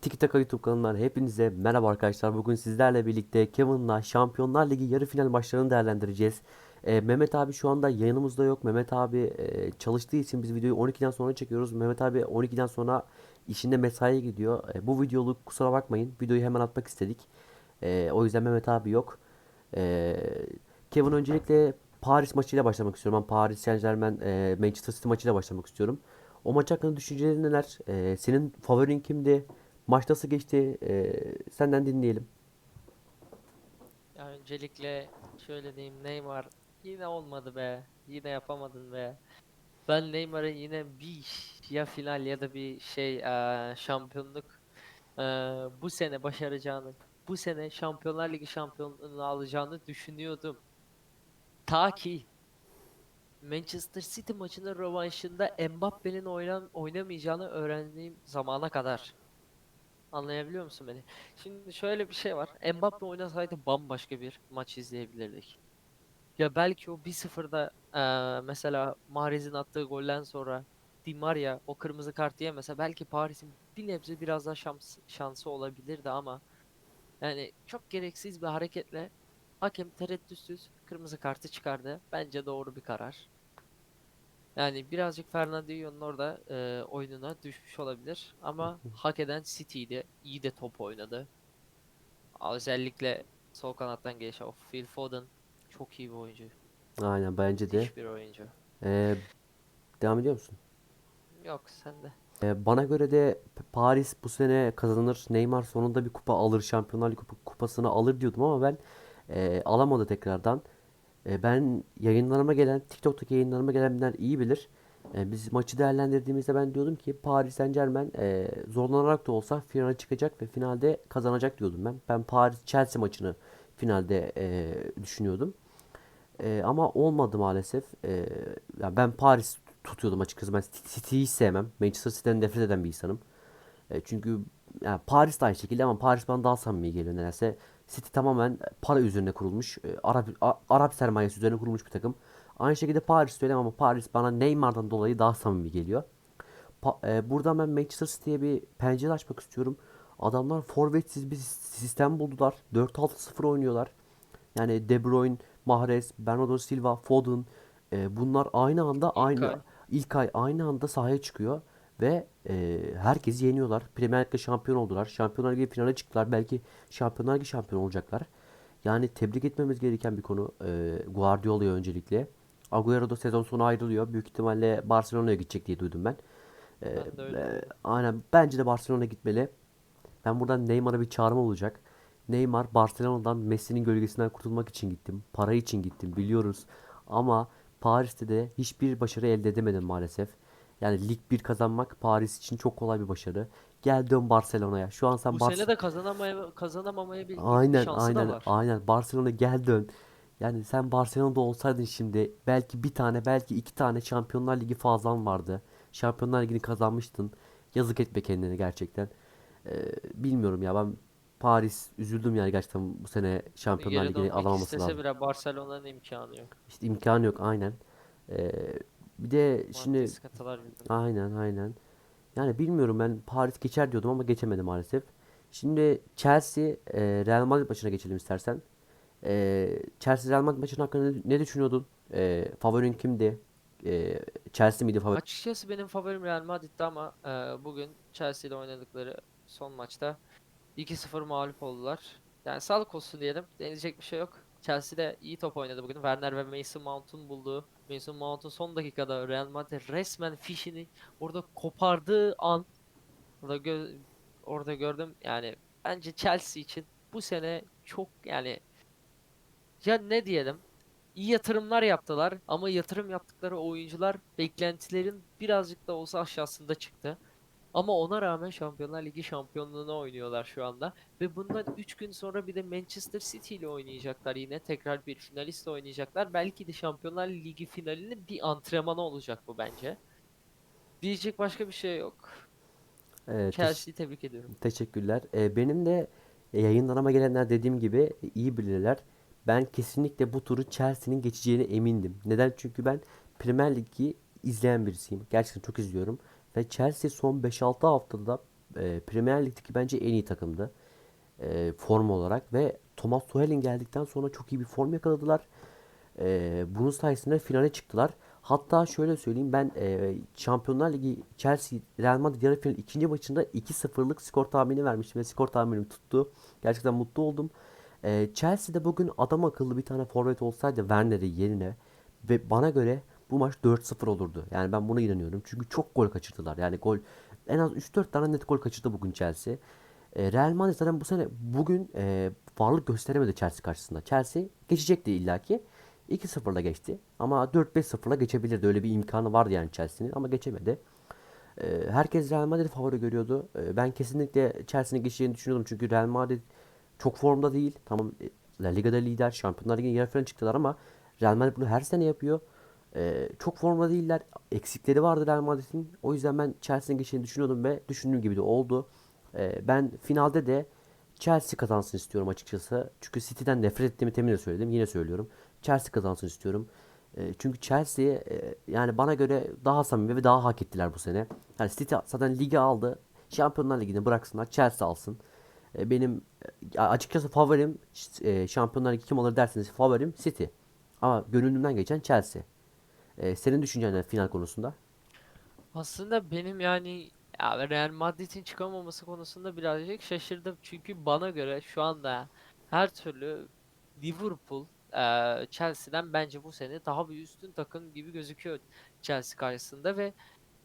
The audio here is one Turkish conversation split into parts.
Tiki Taka YouTube kanalından hepinize merhaba arkadaşlar. Bugün sizlerle birlikte Kevin'la Şampiyonlar Ligi yarı final maçlarını değerlendireceğiz. Ee, Mehmet abi şu anda yayınımızda yok. Mehmet abi e, çalıştığı için biz videoyu 12'den sonra çekiyoruz. Mehmet abi 12'den sonra işinde mesaiye gidiyor. E, bu videoluk kusura bakmayın. Videoyu hemen atmak istedik. E, o yüzden Mehmet abi yok. E, Kevin öncelikle Paris maçıyla başlamak istiyorum. Ben Paris Saint-Germain e, Manchester City maçıyla başlamak istiyorum. O maç hakkında düşüncelerin neler? E, senin favorin kimdi? Maç nasıl geçti? E, senden dinleyelim. Ya öncelikle şöyle diyeyim Neymar yine olmadı be. Yine yapamadın be. Ben Neymar'ın yine bir ya final ya da bir şey eee, şampiyonluk eee, bu sene başaracağını, bu sene Şampiyonlar Ligi şampiyonluğunu alacağını düşünüyordum. Ta ki Manchester City maçının rövanşında Mbappe'nin oynan oynamayacağını öğrendiğim zamana kadar. Anlayabiliyor musun beni? Şimdi şöyle bir şey var. Mbappe oynasaydı bambaşka bir maç izleyebilirdik. Ya belki o 1-0'da eee, mesela Mahrez'in attığı golden sonra Di Maria o kırmızı kartı yemese belki Paris'in bir nebze biraz daha şans, şansı olabilirdi ama yani çok gereksiz bir hareketle hakem tereddütsüz kırmızı kartı çıkardı. Bence doğru bir karar. Yani birazcık Fernandinho'nun orada eee, oyununa düşmüş olabilir ama hak eden City'ydi. İyi de top oynadı. Özellikle sol kanattan gelişen o Phil Foden çok iyi bir oyuncu. Aynen bence de. Müthiş bir oyuncu. E, devam ediyor musun? Yok sen de. E, bana göre de P- Paris bu sene kazanır. Neymar sonunda bir kupa alır. Şampiyonlar Ligi kupa- kupasını alır diyordum ama ben e, alamadı tekrardan. E, ben yayınlarıma gelen, TikTok'taki yayınlarıma gelenler iyi bilir. E, biz maçı değerlendirdiğimizde ben diyordum ki Paris Saint-Germain e, zorlanarak da olsa finale çıkacak ve finalde kazanacak diyordum ben. Ben Paris Chelsea maçını finalde e, düşünüyordum. E, ama olmadı maalesef. E, ya ben Paris tutuyordum açıkçası. Ben City'yi sevmem. Manchester City'den nefret eden bir insanım. E, çünkü yani Paris de aynı şekilde ama Paris bana daha samimi geliyor nedense. City tamamen para üzerine kurulmuş. e, Arap Arap sermayesi üzerine kurulmuş bir takım. Aynı şekilde Paris öyle ama Paris bana Neymar'dan dolayı daha samimi geliyor. Pa- e, buradan ben Manchester City'ye bir pencere açmak istiyorum. Adamlar forvetsiz bir sistem buldular. 4-6-0 oynuyorlar. Yani De Bruyne, Mahrez, Bernardo Silva, Foden e, bunlar aynı anda aynı İlkay. ilk ay aynı anda sahaya çıkıyor ve e, herkesi yeniyorlar. Premier Lig'de şampiyon oldular. Şampiyonlar Ligi finale çıktılar. Belki Şampiyonlar Ligi şampiyon olacaklar. Yani tebrik etmemiz gereken bir konu e, Guardiola'ya öncelikle. Agüero da sezon sonu ayrılıyor. Büyük ihtimalle Barcelona'ya gidecek diye duydum ben. E, Ben e, aynen bence de Barcelona'ya gitmeli. Ben buradan Neymar'a bir çağrım olacak. Neymar Barcelona'dan Messi'nin gölgesinden kurtulmak için gittim. Para için gittim biliyoruz. Ama Paris'te de hiçbir başarı elde edemedim maalesef. Yani Lig 1 kazanmak Paris için çok kolay bir başarı. Gel dön Barcelona'ya. Şu an sen Bu Barcelona sene de kazanamaya kazanamamaya bir Aynen şansı da aynen var. aynen Barcelona gel dön. Yani sen Barcelona'da olsaydın şimdi belki bir tane belki iki tane Şampiyonlar Ligi fazlan vardı. Şampiyonlar Ligi'ni kazanmıştın. Yazık etme kendine gerçekten. Ee, bilmiyorum ya ben Paris üzüldüm yani gerçekten bu sene Şampiyonlar Geri Ligi'ni dönmek alamaması istese lazım. bile Barcelona'nın imkanı yok. İşte imkanı yok aynen. Ee, bir de şimdi. Aynen aynen. Yani bilmiyorum ben Paris geçer diyordum ama geçemedi maalesef. Şimdi Chelsea e, Real Madrid maçına geçelim istersen. E, Chelsea Real Madrid maçının hakkında ne, ne düşünüyordun? E, favorin kimdi? E, Chelsea miydi favori? Açıkçası benim favorim Real Madrid'di ama e, bugün Chelsea ile oynadıkları son maçta 2-0 mağlup oldular. Yani sağlık olsun diyelim. Denilecek bir şey yok. Chelsea de iyi top oynadı bugün. Werner ve Mason Mount'un bulduğu. Mason Mount'un son dakikada Real Madrid resmen fişini orada kopardığı an orada gö- orada gördüm. Yani bence Chelsea için bu sene çok yani ya ne diyelim iyi yatırımlar yaptılar ama yatırım yaptıkları oyuncular beklentilerin birazcık da olsa aşağısında çıktı. Ama ona rağmen Şampiyonlar Ligi şampiyonluğunu oynuyorlar şu anda. Ve bundan 3 gün sonra bir de Manchester City ile oynayacaklar yine. Tekrar bir finalistle oynayacaklar. Belki de Şampiyonlar Ligi finalinin bir antrenmanı olacak bu bence. Diyecek başka bir şey yok. E, teş- Chelsea'yi tebrik ediyorum. teşekkürler. E, benim de e, yayınlarıma gelenler dediğim gibi e, iyi bilirler. Ben kesinlikle bu turu Chelsea'nin geçeceğine emindim. Neden? Çünkü ben Premier Ligi izleyen birisiyim. Gerçekten çok izliyorum. Ve Chelsea son 5-6 haftada e, Premier Lig'deki bence en iyi takımdı. E, form olarak ve Thomas Tuchel'in geldikten sonra çok iyi bir form yakaladılar. E, bunun sayesinde finale çıktılar. Hatta şöyle söyleyeyim ben e, Şampiyonlar Ligi Chelsea Real Madrid yarı final ikinci maçında 2-0'lık skor tahmini vermiştim ve skor tahminim tuttu. Gerçekten mutlu oldum. E, Chelsea'de bugün adam akıllı bir tane forvet olsaydı Werner'i yerine ve bana göre bu maç 4-0 olurdu. Yani ben buna inanıyorum. Çünkü çok gol kaçırdılar. Yani gol en az 3-4 tane net gol kaçırdı bugün Chelsea. E, Real Madrid zaten bu sene bugün e, varlık gösteremedi Chelsea karşısında. Chelsea geçecekti illaki. 2-0'la geçti. Ama 4-5-0'la geçebilirdi. Öyle bir imkanı vardı yani Chelsea'nin ama geçemedi. E, herkes Real Madrid favori görüyordu. E, ben kesinlikle Chelsea'nin geçeceğini düşünüyordum. Çünkü Real Madrid çok formda değil. Tamam e, La Liga'da lider. Şampiyonlar Ligi'nin yarı çıktılar ama Real Madrid bunu her sene yapıyor. E, çok formda değiller. Eksikleri vardı Real Madrid'in. O yüzden ben Chelsea'nin geçeceğini düşünüyordum ve düşündüğüm gibi de oldu. E, ben finalde de Chelsea kazansın istiyorum açıkçası. Çünkü City'den nefret ettiğimi temin de söyledim. Yine söylüyorum. Chelsea kazansın istiyorum. E, çünkü Chelsea e, yani bana göre daha samimi ve daha hak ettiler bu sene. Yani City zaten ligi aldı. Şampiyonlar Ligi'ni bıraksınlar. Chelsea alsın. E, benim açıkçası favorim e, Şampiyonlar Ligi kim alır derseniz favorim City. Ama gönlümden geçen Chelsea. E, senin düşüncen ne final konusunda? Aslında benim yani ya Real Madrid'in çıkamaması konusunda birazcık şaşırdım. Çünkü bana göre şu anda her türlü Liverpool eee, Chelsea'den bence bu sene daha bir üstün takım gibi gözüküyor Chelsea karşısında ve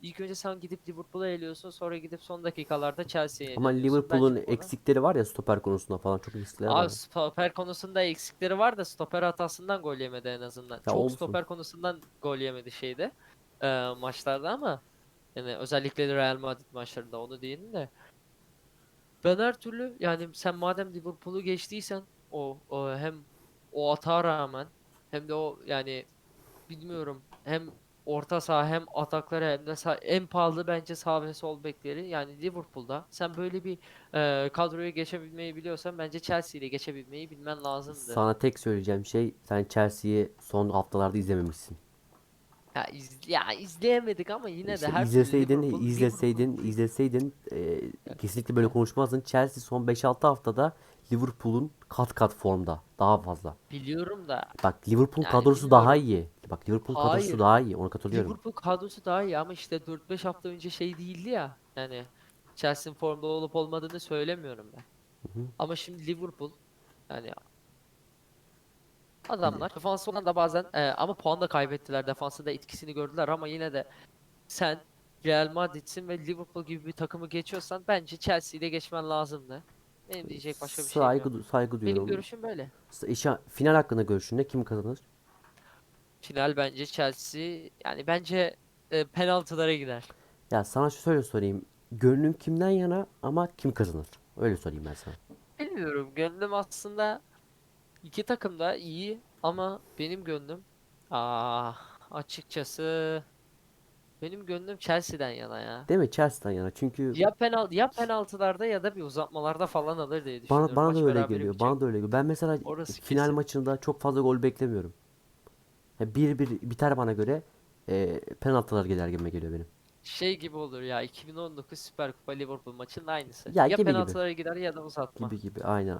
ilk önce sen gidip Liverpool'a eliyorsun sonra gidip son dakikalarda Chelsea'ye Ama. Liverpool'un eksikleri var ya stoper konusunda falan çok eksikleri Abi var. stoper konusunda eksikleri var da stoper hatasından gol yemedi en azından. Çok olsun. stoper konusundan gol yemedi şeyde eee, maçlarda ama yani özellikle Real Madrid maçlarında onu diyelim de ben her türlü yani sen madem Liverpool'u geçtiysen o, o hem o atağa rağmen hem de o yani bilmiyorum hem orta saha hem atakları hem de sağ- en pahalı bence sağ ve sol bekleri yani Liverpool'da sen böyle bir e, kadroya geçebilmeyi biliyorsan bence Chelsea ile geçebilmeyi bilmen lazımdı. Sana tek söyleyeceğim şey sen Chelsea'yi son haftalarda izlememişsin. Ya, iz, ya izleyemedik ama yine İşte de her izleseydin, Liverpool, izleseydin, Liverpool- izleseydin e, kesinlikle böyle konuşmazdın. Chelsea son 5-6 haftada Liverpool'un kat kat formda. Daha fazla. biliyorum da Bak Liverpool Yani kadrosu daha bilmiyorum. iyi. Bak Liverpool kadrosu Hayır. daha iyi. Ona katılıyorum. Liverpool kadrosu daha iyi ama işte 4-5 hafta önce şey değildi ya. Yani Chelsea'nin formda olup olmadığını söylemiyorum ben. hı. Ama şimdi Liverpool yani adamlar defans olan da bazen e, ama puan da kaybettiler. Defansı da etkisini gördüler ama yine de sen Real Madrid'sin ve Liverpool gibi bir takımı geçiyorsan bence Chelsea ile geçmen lazımdı. Benim diyecek başka bir şeyim yok. Saygı, du- saygı Benim duyuyorum. görüşüm böyle. İşe- final hakkında görüşün ne? Kim kazanır? Final bence Chelsea yani bence e, penaltılara gider. Ya sana şu şöyle sorayım. Gönlün kimden yana ama kim kazanır? Öyle sorayım ben sana. Bilmiyorum. Gönlüm aslında iki takım da iyi ama benim gönlüm ah açıkçası benim gönlüm Chelsea'den yana ya. Değil mi? Chelsea'den yana. Çünkü Ya penal ya penaltılarda ya da bir uzatmalarda falan alır diye düşünüyorum. bana bana Maç da öyle geliyor. bitecek. Bana da öyle geliyor. Ben mesela Orası final kesin. maçında çok fazla gol beklemiyorum. Bir bir biter bana göre. E, penaltılar gider gibi geliyor benim. Şey gibi olur ya 2019 Süper Kupa Liverpool maçının aynısı. Ya Ya gibi gibi. penaltılara gider ya da uzatma. Gibi gibi aynen.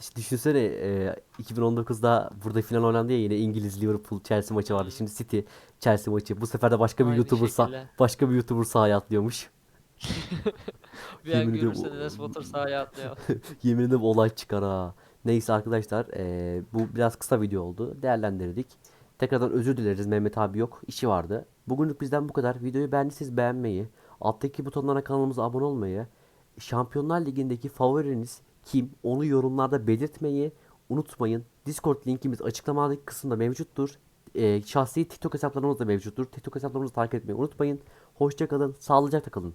İşte düşünsene e, 2019'da burada final oynandı ya yine İngiliz Liverpool Chelsea maçı vardı. Şimdi City Chelsea maçı. Bu sefer de başka bir Aynı YouTuber sa- şekilde. başka bir YouTuber sahaya atlıyormuş. Bir an görürsen Enes Batur sahaya atlıyor. Yemin ederim olay çıkar ha. Neyse arkadaşlar e, bu biraz kısa video oldu. Değerlendirdik. Tekrardan özür dileriz. Mehmet abi yok. işi vardı. Bugünlük bizden bu kadar. Videoyu beğendiyseniz beğenmeyi, alttaki butonlara kanalımıza abone olmayı, Şampiyonlar Ligi'ndeki favoriniz kim onu yorumlarda belirtmeyi unutmayın. Discord linkimiz açıklamadaki kısımda mevcuttur. E, şahsi TikTok hesaplarımız da mevcuttur. TikTok hesaplarımızı takip etmeyi unutmayın. Hoşça kalın, sağlıcakla kalın.